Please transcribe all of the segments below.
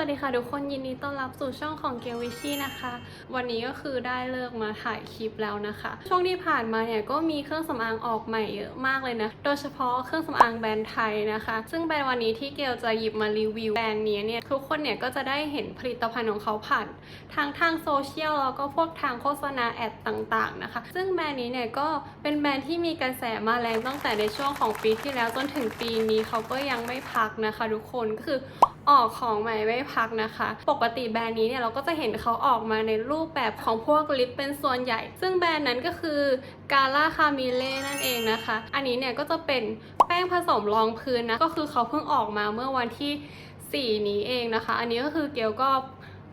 วัสดีค่ะทุกคนยินดีต้อนรับสู่ช่องของเกลวิชี่นะคะ วันนี้ก็คือได้เลิกมาถ่ายคลิปแล้วนะคะ ช่วงที่ผ่านมาเนี่ยก็มีเครื่องสำอางออกใหม่เยอะมากเลยนะ โดยเฉพาะเครื่องสำอางแบรนด์ไทยนะคะ ซึ่งแบรนด์วันนี้ที่เกลจะหยิบมารีวิวแบรนด์นี้เนี่ยทุกคนเนี่ยก็จะได้เห็นผลิตภัณฑ์ของเขาผ่านทางทางโซเชียลแล้วก็พวกทางโฆษณาแอดต่างๆนะคะ ซึ่งแบรนด์นี้เนี่ยก็เป็นแบรนด์ที่มีกระแสมาแรงตั้งแต่ในช่วงของปีที่แล้วจนถึงปีนี้เขาก็ยังไม่พักนะคะ ทุกคนก็คือ ออกของใหม่ไม่พักนะคะ ปกติแบรนด์นี้เนี่ยเราก็จะเห็นเขาออกมาในรูปแบบของพวกลิปเป็นส่วนใหญ่ ซึ่งแบรนด์นั้นก็คือกาล่าคามิเล่นั่นเองนะคะ อันนี้เนี่ยก็จะเป็นแป้งผสมรองพื้นนะ ก็คือเขาเพิ่งออกมาเมื่อวันที่ 4 นี้เองนะคะ อันนี้ก็คือเกลก็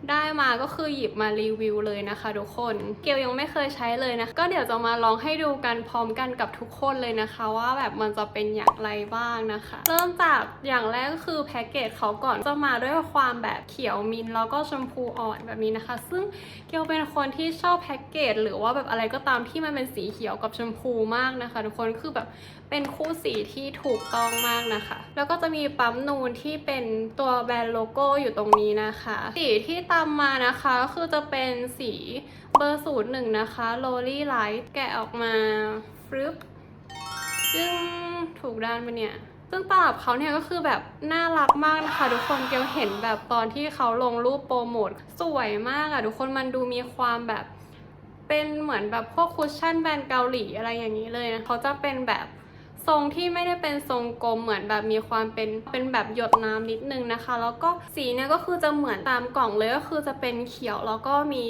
ได้มาก็คือหยิบมารีวิวเลยนะคะทุกคนเกลยังไม่เคยใช้เลยนะก็เดี๋ยวจะมาลองให้ดูกันพร้อมกันกับทุกคนเลยนะคะ ว่าแบบมันจะเป็นอย่างไรบ้างนะคะ เริ่มจากอย่างแรกก็คือแพ็กเกจเขาก่อนจะมาด้วยความแบบเขียวมินแล้วก็ชมพูอ่อนแบบนี้นะคะ ซึ่งเกลเป็นคนที่ชอบแพ็กเกจหรือว่าแบบอะไรก็ตามที่มันเป็นสีเขียวกับชมพูมากนะคะ ทุกคนคือแบบเป็นคู่สีที่ถูกต้องมากนะคะ แล้วก็จะมีปั๊มนูนที่เป็นตัวแบรนด์โลโก้อยู่ตรงนี้นะคะสีที่ตามมานะคะ ก็คือจะเป็นสีเบอร์ศูนย์หนึ่งนะคะโรลี่ไลท์แกะออกมาฟรึบซึ่งถูกด้านปเนี่ยซึ่งตลับเขาเนี่ยก็คือแบบน่ารักมากนะคะทุกคนเกลเห็นแบบตอนที่เขาลงรูปโปรโมทสวยมากอะทุกคนมันดูมีความแบบเป็นเหมือนแบบพวกคุชชั่นแบรนด์เกาหลีอะไรอย่างนี้เลยนะเขาจะเป็นแบบ ทรงที่ไม่ได้เป็นทรงกลมเหมือนแบบมีความเป็นเป็นแบบหยดน้ำนิดนึงนะคะ แล้วก็สีเนี่ยก็คือจะเหมือนตามกล่องเลยก็คือจะเป็นเขียวแล้วก็มี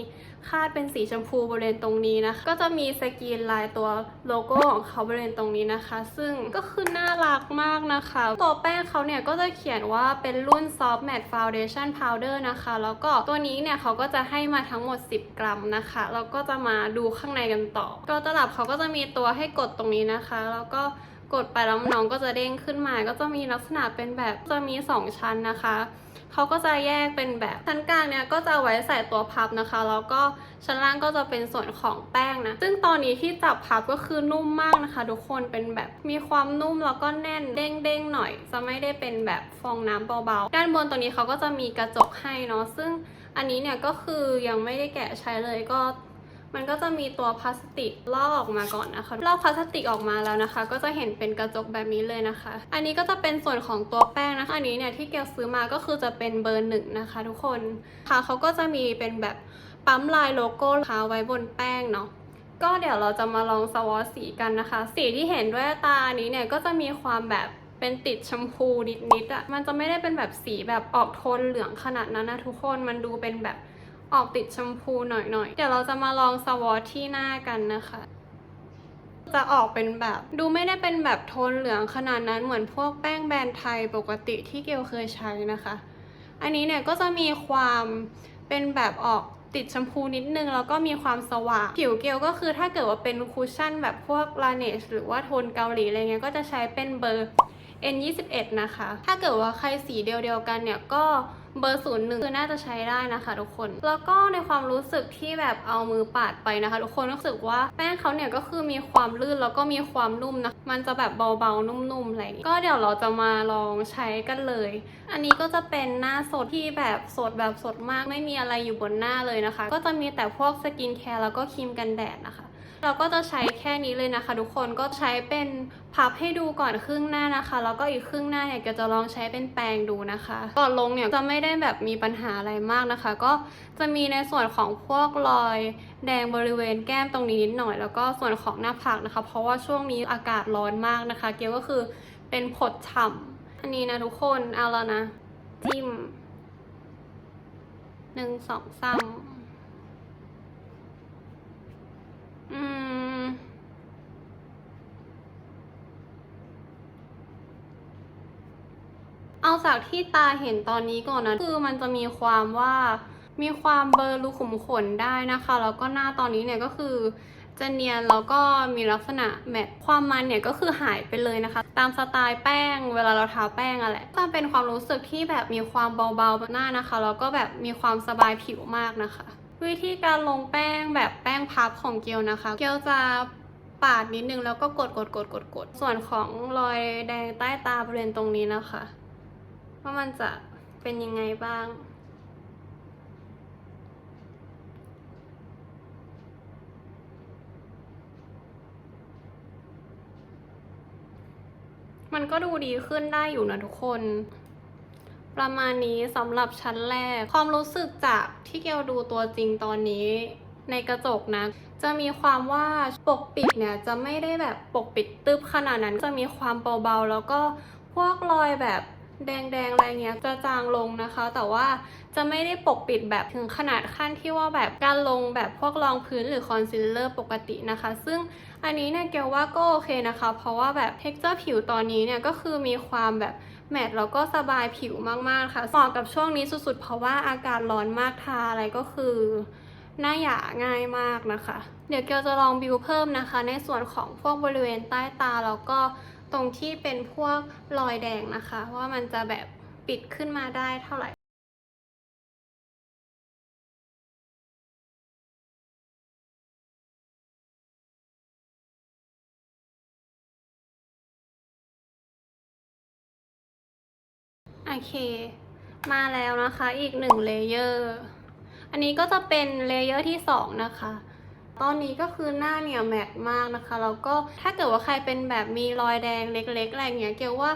คาดเป็นสีชมพูบริเวณตรงนี้นะคะ ก็จะมีสกรีนลายตัวโลโก้ของเขาบริเวณตรงนี้นะคะ ซึ่งก็คือน่ารักมากนะคะ ตัวแป้งเขาเนี่ยก็จะเขียนว่าเป็นรุ่น Soft Matte Foundation Powder นะคะ แล้วก็ตัวนี้เนี่ยเขาก็จะให้มาทั้งหมด 10 กรัมนะคะ แล้วก็จะมาดูข้างในกันต่อตัวตลับเขาก็จะมีตัวให้กดตรงนี้นะคะ แล้วก็กดไปแล้วน้องก็จะเด้งขึ้นมา ก็จะมีลักษณะเป็นแบบจะมี 2 ชั้นนะคะ เขาก็จะแยกเป็นแบบชั้นกลางเนี่ยก็จะไว้ใส่ตัวพับนะคะ แล้วก็ชั้นล่างก็จะเป็นส่วนของแป้งนะ ซึ่งตอนนี้ที่จับพับก็คือนุ่มมากนะคะ ทุกคนเป็นแบบมีความนุ่มแล้วก็แน่นเด้งๆหน่อย จะไม่ได้เป็นแบบฟองน้ำเบาๆ ด้านบนตัวนี้เขาก็จะมีกระจกให้เนาะซึ่งอันนี้เนี่ยก็คือยังไม่ได้แกะใช้เลยก็มันก็จะมีตัวพลาสติกลอกออกมาก่อนนะคะ ลอกพลาสติกออกมาแล้วนะคะ ก็จะเห็นเป็นกระจกแบบนี้เลยนะคะ อันนี้ก็จะเป็นส่วนของตัวแป้งนะคะ อันนี้เนี่ยที่เกลซื้อมาก็คือจะเป็นเบอร์หนึ่งนะคะ ทุกคนค่ะเขาก็จะมีเป็นแบบ ปั๊มลายโลโก้ทาไว้บนแป้งเนาะก็เดี๋ยวเราจะมาลองสวอตสีกันนะคะ สีที่เห็นด้วยตานี้เนี่ยก็จะมีความแบบเป็นติดชมพูนิดๆอะ่ะมันจะไม่ได้เป็นแบบสีแบบออกโทนเหลืองขนาดนั้นนะทุกคนมันดูเป็นแบบออกติดชมพูหน่อยๆ เดี๋ยวเราจะมาลองสวอตที่หน้ากันนะคะ จะออกเป็นแบบ ดูไม่ได้เป็นแบบโทนเหลืองขนาดนั้นเหมือนพวกแป้งแบรนด์ไทยปกติที่เกลเคยใช้นะคะ อันนี้เนี่ยก็จะมีความเป็นแบบออก ติดชมพูนิดนึง แล้วก็มีความสว่าง ผิวเกลก็คือถ้าเกิดว่าเป็นคุชชั่นแบบพวกลาเนชหรือว่าโทนเกาหลีอะไรเงี้ยก็จะใช้เป็นเบอร์ N21 นะคะ ถ้าเกิดว่าใครสีเดียวๆกันเนี่ยก็ เบอร์ศูนย์หนึ่งคือน่าจะใช้ได้นะคะทุกคน แล้วก็ในความรู้สึกที่แบบเอามือปาดไปนะคะ ทุกคนรู้สึกว่าแป้งเขาเนี่ยก็คือมีความลื่นแล้วก็มีความนุ่มนะ มันจะแบบเบาๆนุ่มๆอะไรอย่างงี้ก็เดี๋ยวเราจะมาลองใช้กันเลย อันนี้ก็จะเป็นหน้าสดที่แบบสดแบบสดมากไม่มีอะไรอยู่บนหน้าเลยนะคะ ก็จะมีแต่พวกสกินแคร์แล้วก็ครีมกันแดดนะคะ เราก็จะใช้แค่นี้เลยนะคะ ทุกคนก็ใช้เป็นพับให้ดูก่อนครึ่งหน้านะคะ แล้วก็อีกครึ่งหน้าเนี่ยก็จะลองใช้เป็นแปรงดูนะคะ ก่อนลงเนี่ยจะไม่ได้แบบมีปัญหาอะไรมากนะคะ ก็จะมีในส่วนของพวกรอยแดงบริเวณแก้มตรงนี้นิดหน่อย แล้วก็ส่วนของหน้าผากนะคะ เพราะว่าช่วงนี้อากาศร้อนมากนะคะ เกียวก็คือเป็นผดฉ่ำอันนี้นะทุกคนเอาแล้วนะจิ้มหนึ่งสองสามอืม เอาจากที่ตาเห็นตอนนี้ก่อนนะคือมันจะมีความว่ามีความเบลอร์รูขุมขนได้นะคะ แล้วก็หน้าตอนนี้เนี่ยก็คือจะเนียนแล้วก็มีลักษณะแมตต์ความมันเนี่ยก็คือหายไปเลยนะคะ ตามสไตล์แป้ง เวลาเราทาแป้งอะแหละจะเป็นความรู้สึกที่แบบมีความเบาๆบนหน้านะคะแล้วก็แบบมีความสบายผิวมากนะคะ วิธีการลงแป้งแบบแป้งพับของเกียวนะคะ เกียวจะปาดนิดนึงแล้วก็กดกดกดกดกดส่วนของรอยแดงใต้ตาบริเวณตรงนี้นะคะ ว่ามันจะเป็นยังไงบ้าง มันก็ดูดีขึ้นได้อยู่นะทุกคน ประมาณนี้สำหรับชั้นแรก ความรู้สึกจากที่เกลดูตัวจริงตอนนี้ในกระจกนะ จะมีความว่าปกปิดเนี่ยจะไม่ได้แบบปกปิดตึบขนาดนั้น จะมีความเบาๆ แล้วก็พวกรอยแบบ แดงๆอะไรเงี้ยจะจางลงนะคะ แต่ว่าจะไม่ได้ปกปิดแบบถึงขนาดขั้นที่ว่าแบบการลงแบบพวกรองพื้นหรือคอนซีลเลอร์ปกตินะคะ ซึ่งอันนี้เนี่ยเกลว่าก็โอเคนะคะ เพราะว่าแบบเท็กเจอร์ผิวตอนนี้เนี่ยก็คือมีความแบบแมตต์แล้วก็สบายผิวมากๆค่ะเหมาะกับช่วงนี้สุดๆ เพราะว่าอากาศร้อนมากทาอะไรก็คือหน้าหยาง่ายมากนะคะ เดี๋ยวเกลจะลองบิวเพิ่มนะคะ ในส่วนของพวกบริเวณใต้ตาแล้วก็ ตรงที่เป็นพวกรอยแดงนะคะ ว่ามันจะแบบปิดขึ้นมาได้เท่าไหร่โอเค มาแล้วนะคะอีกหนึ่งเลเยอร์ อันนี้ก็จะเป็นเลเยอร์ที่สองนะคะ ตอนนี้ก็คือหน้าเนี่ยแมตมากนะคะแล้วก็ถ้าเกิดว่าใครเป็นแบบมีรอยแดงเล็กๆอะไรเงี้ยเกลว่า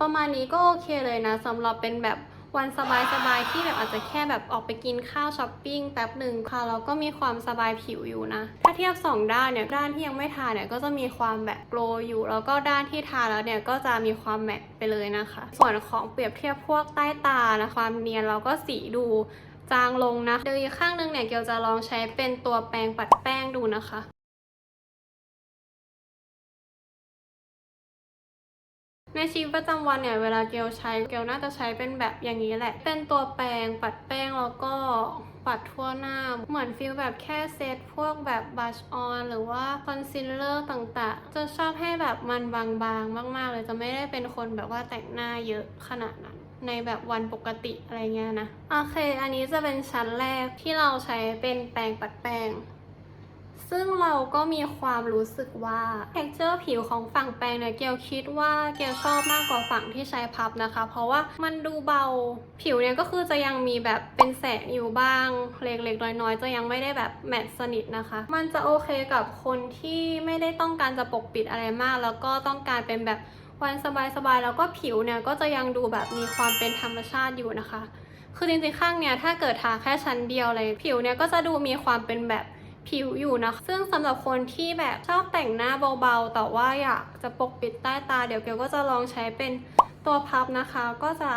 ประมาณนี้ก็โอเคเลยนะสำหรับเป็นแบบวันสบายๆที่แบบอาจจะแค่แบบออกไปกินข้าวช้อปปิ้งแป๊บหนึ่งค่ะแล้วก็มีความสบายผิวอยู่นะ ถ้าเทียบสองด้านเนี่ย ด้านที่ยังไม่ทาเนี่ยก็จะมีความแบบโกลว์อยู่ แล้วก็ด้านที่ทาแล้วเนี่ยก็จะมีความแมตไปเลยนะคะ ส่วนของเปรียบเทียบพวกใต้ตานะความเนียนแล้วก็สีดู จางลงนะโดยอีกข้างหนึงเนี่ยเกลจะลองใช้เป็นตัวแปรงปัดแป้งดูนะคะในชีวิตประจำวันเนี่ยเวลาเกลใช้เกลน่าจะใช้เป็นแบบอย่างนี้แหละ เป็นตัวแปรงปัดแป้งแล้วก็ปัดทั่วหน้า เหมือนฟีลแบบแค่เซตพวกแบบบัชออนหรือว่าคอนซีลเลอร์ต่างๆ จะชอบให้แบบมันบางๆ มากๆเลยจะไม่ได้เป็นคนแบบว่าแต่งหน้าเยอะขนาดนั้น ในแบบวันปกติอะไรเงี้ยนะ โอเค อันนี้จะเป็นชั้นแรกที่เราใช้เป็นแปรงปัดแป้ง ซึ่งเราก็มีความรู้สึกว่า texture ผิวของฝั่งแปรงเนี่ยเกลคิดว่าเกลชอบมากกว่าฝั่งที่ใช้พับนะคะ เพราะว่ามันดูเบา ผิวเนี่ยก็คือจะยังมีแบบเป็นแสงอยู่บ้าง เล็กๆน้อยๆ จะยังไม่ได้แบบแมตต์สนิทนะคะ มันจะโอเคกับคนที่ไม่ได้ต้องการจะปกปิดอะไรมาก แล้วก็ต้องการเป็นแบบ วันสบายๆแล้วก็ผิวเนี่ยก็จะยังดูแบบมีความเป็นธรรมชาติอยู่นะคะ คือจริงๆข้างเนี่ยถ้าเกิดทาแค่ชั้นเดียวเลย ผิวเนี่ยก็จะดูมีความเป็นแบบผิวอยู่นะ ซึ่งสำหรับคนที่แบบชอบแต่งหน้าเบาๆ แต่ว่าอยากจะปกปิดใต้ตา เดี๋ยวเกลก็จะลองใช้เป็นตัวพับนะคะ ก็จะ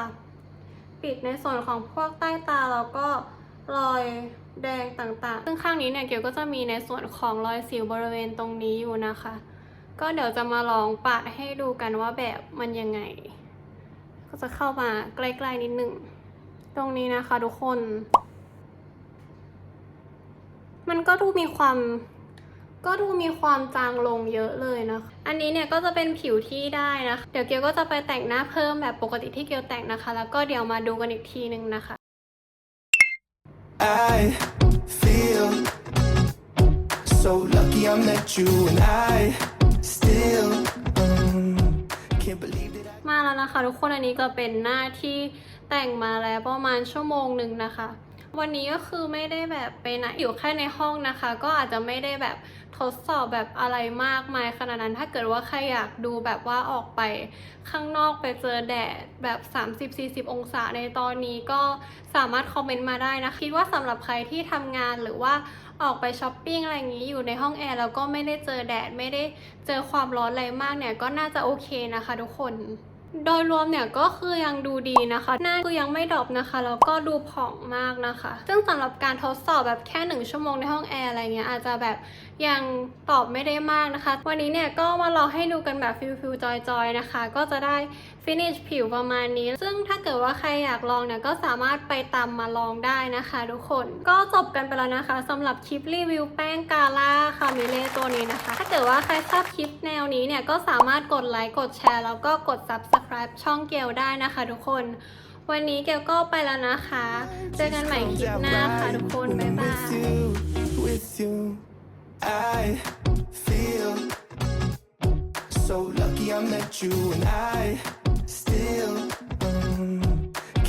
ปิดในส่วนของพวกใต้ตาแล้วก็รอยแดงต่างๆ ซึ่งข้างนี้เนี่ยเกลก็จะมีในส่วนของรอยสิวบริเวณตรงนี้อยู่นะคะ ก็เดี๋ยวจะมาลองปาดให้ดูกันว่าแบบมันยังไง ก็จะเข้ามาใกล้ๆนิดหนึ่ง ตรงนี้นะคะทุกคน มันก็ดูมีความก็ดูมีความจางลงเยอะเลยนะคะ อันนี้เนี่ยก็จะเป็นผิวที่ได้นะคะ เดี๋ยวเกียวก็จะไปแต่งหน้าเพิ่มแบบปกติที่เกียวแต่งนะคะ แล้วก็เดี๋ยวมาดูกันอีกทีนึงนะคะ I feel so lucky I met you, and I มาแล้วนะคะ ทุกคนอันนี้ก็เป็นหน้าที่แต่งมาแล้วประมาณชั่วโมงหนึ่งนะคะ วันนี้ก็คือไม่ได้แบบไปไหนอยู่แค่ในห้องนะคะ ก็อาจจะไม่ได้แบบทดสอบแบบอะไรมากมายขนาดนั้น ถ้าเกิดว่าใครอยากดูแบบว่าออกไปข้างนอกไปเจอแดดแบบ 30-40 องศาในตอนนี้ก็สามารถคอมเมนต์มาได้นะ คิดว่าสำหรับใครที่ทำงานหรือว่าออกไปช้อปปิ้งอะไรอย่างนี้อยู่ในห้องแอร์แล้วก็ไม่ได้เจอแดดไม่ได้เจอความร้อนอะไรมากเนี่ยก็น่าจะโอเคนะคะทุกคน โดยรวมเนี่ยก็คือยังดูดีนะคะ หน้าคือยังไม่ดรอปนะคะแล้วก็ดูผ่องมากนะคะ ซึ่งสำหรับการทดสอบแบบแค่หนึ่งชั่วโมงในห้องแอร์อะไรเงี้ยอาจจะแบบยังตอบไม่ได้มากนะคะ วันนี้เนี่ยก็มาลองให้ดูกันแบบฟิลฟิลจอยๆนะคะ ก็จะได้ ฟินิชผิวประมาณนี้ ซึ่งถ้าเกิดว่าใครอยากลองเนี่ยก็สามารถไปตามมาลองได้นะคะทุกคน ก็จบกันไปแล้วนะคะสำหรับคลิปรีวิวแป้งกาล่าคาเมเล่ตัวนี้นะคะ ถ้าเกิดว่าใครชอบคลิปแนวนี้เนี่ยก็สามารถกดไลค์กดแชร์ แล้วก็กด subscribe ช่องเกลได้นะคะทุกคน วันนี้เกลก็ไปแล้วนะคะ เจอกันใหม่คลิปหน้าค่ะทุกคน บ๊ายบาย with you, I feel so lucky I met you, and I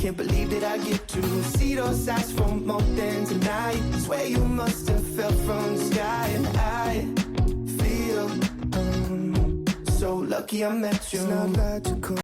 can't believe that I get to see those eyes for more than tonight. Swear you must have fell from the sky, and I feel um, so so lucky I met you. It's not logical.